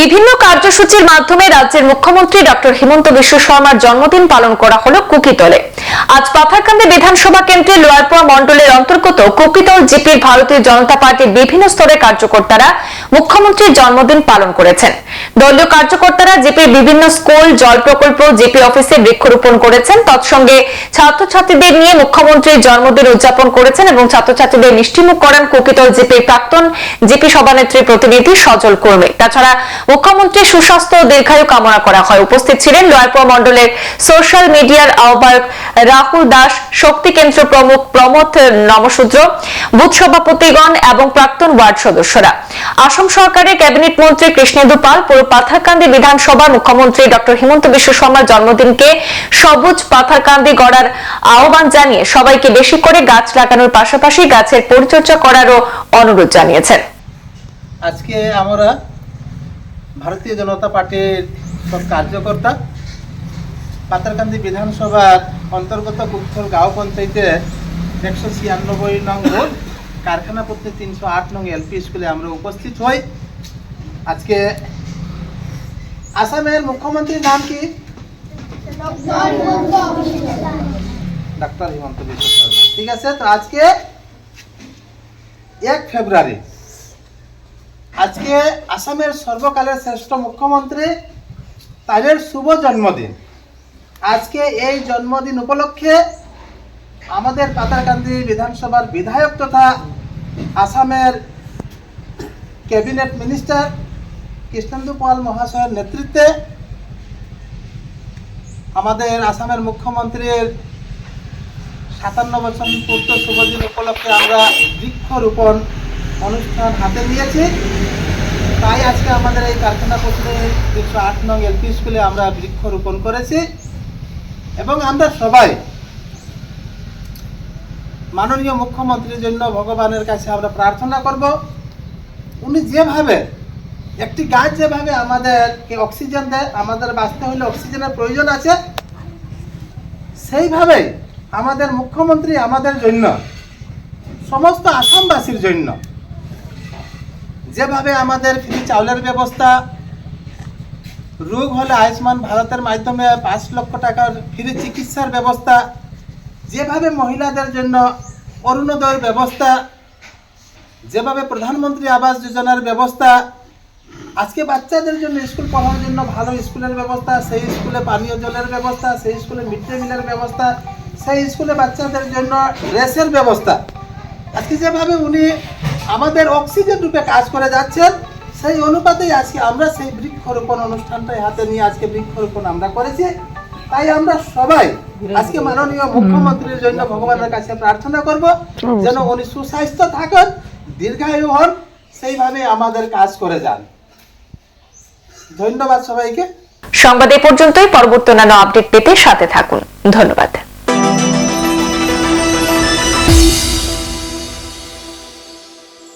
বিভিন্ন কার্যসূচির মাধ্যমে রাজ্যের মুখ্যমন্ত্রী ডক্টর হিমন্ত বিশ্ব শর্মার জন্মদিন পালন করা হলো কুকিতলে। আজ পাথারকান্দি বিধানসভা কেন্দ্রে লোয়ারপোয়া মণ্ডলের অন্তর্গত কুকিতল জিপির ভারতীয় জনতা পার্টির বিভিন্ন স্তরের কার্যকর্তারা মুখ্যমন্ত্রীর জন্মদিন পালন করেছেন। দলীয় কার্যকর্তারা জিপির বিভিন্ন স্কুল, জল প্রকল্প, জিপি অফিসে বৃক্ষরোপণ করেছেন। তৎসঙ্গে ছাত্রছাত্রীদের নিয়ে মুখ্যমন্ত্রীর জন্মদিন উদযাপন করেছেন এবং ছাত্রছাত্রীদের মিষ্টিমুখ করান কুকিতল জিপির প্রাক্তন জিপি সভানেত্রী প্রতিনিধি সজল কর্মী। তাছাড়া মুখ্যমন্ত্রীর সুস্বাস্থ্য ও দীর্ঘায়ু কামনা করা হয়। উপস্থিত ছিলেন লোয়ারপোয়া মণ্ডলের সোশ্যাল মিডিয়ার আহ্বায়ক রাহুল দাস, শক্তি কেন্দ্র প্রমুখ প্রমোদ নমশূদ্র বুথ সভাপতিগণ এবং প্রাক্তন ওয়ার্ড সদস্যরা। আসাম সরকারের ক্যাবিনেট মন্ত্রী কৃষ্ণেন্দু পাল পুরো পাথারকান্দি বিধানসভা মুখ্যমন্ত্রী ডক্টর হিমন্ত বিশ্ব শর্মার জন্মদিনকে সবুজ পাথারকান্দি গড়ার আহ্বান জানিয়ে সবাইকে বেশি করে গাছ লাগানোর পাশাপাশি গাছের পরিচর্যা করারও অনুরোধ জানিয়েছেন। আজকে আমরা ভারতীয় জনতা পার্টির সব কার্যকর্তা পাতারকান্দি বিধানসভার অন্তর্গত কুকথল গাঁও পঞ্চায়েতে একশো ছিয়ানব্বই নং রোড কারখানাপত্তি তিনশো আট নং এলপি স্কুলে আমরা উপস্থিত হই। আজকে আসামের মুখ্যমন্ত্রীর নাম কি? ডাক্তার হিমন্ত বিশ্ব ঠিক আছে, তো আজকে এক ফেব্রুয়ারি আজকে আসামের সর্বকালের শ্রেষ্ঠ মুখ্যমন্ত্রী তাদের শুভ জন্মদিন। আজকে এই জন্মদিন উপলক্ষে আমাদের পাতারকান্দি বিধানসভার বিধায়ক তথা আসামের ক্যাবিনেট মিনিস্টার কৃষ্ণেন্দু পাল মহাশয়ের নেতৃত্বে আমাদের আসামের মুখ্যমন্ত্রীর সাতান্ন বছর পূর্ত শুভদিন উপলক্ষে আমরা বৃক্ষরোপণ অনুষ্ঠান হাতে নিয়েছি। তাই আজকে আমাদের এই কারখানা পত্রে তিনশো আট নং এলপি স্কুলে আমরা বৃক্ষরোপণ করেছি। এবং আমরা সবাই মাননীয় মুখ্যমন্ত্রীর জন্য ভগবানের কাছে আমরা প্রার্থনা করব। উনি যেভাবে, একটি গাছ যেভাবে আমাদেরকে অক্সিজেন দেয়, আমাদের বাঁচতে হলে অক্সিজেনের প্রয়োজন আছে, সেইভাবেই আমাদের মুখ্যমন্ত্রী আমাদের জন্য, সমস্ত আসামবাসীর জন্য যেভাবে আমাদের ফ্রি চাউলের ব্যবস্থা, রোগ হলে আয়ুষ্মান ভারতের মাধ্যমে পাঁচ লক্ষ টাকার ফ্রি চিকিৎসার ব্যবস্থা, যেভাবে মহিলাদের জন্য অরুণোদয়ের ব্যবস্থা, যেভাবে প্রধানমন্ত্রী আবাস যোজনার ব্যবস্থা, আজকে বাচ্চাদের জন্য স্কুল পড়ার জন্য ভালো স্কুলের ব্যবস্থা, সেই স্কুলে পানীয় জলের ব্যবস্থা, সেই স্কুলে মিড ডে মিলের ব্যবস্থা, সেই স্কুলে বাচ্চাদের জন্য ড্রেসের ব্যবস্থা। আজকে যেভাবে উনি আমাদের অক্সিজেন রূপে কাজ করে যাচ্ছেন সেই অনুপাতেই আজকে আমরা সেই বৃক্ষরোপণ অনুষ্ঠানটাই হাতে নিয়ে আজকে বৃক্ষরোপণ আমরা করেছি। তাই আমরা সবাই আজকে মাননীয় মুখ্যমন্ত্রীর জন্য ভগবানের কাছে প্রার্থনা করব যেন উনি সুস্বাস্থ্য থাকেন দীর্ঘায়ু হন সেইভাবে আমাদের কাজ করে যান। ধন্যবাদ সবাইকে। সংবাদ এ পর্যন্তই পরবর্তী অন্যান্য আপডেট পেতে সাথে থাকুন। ধন্যবাদ।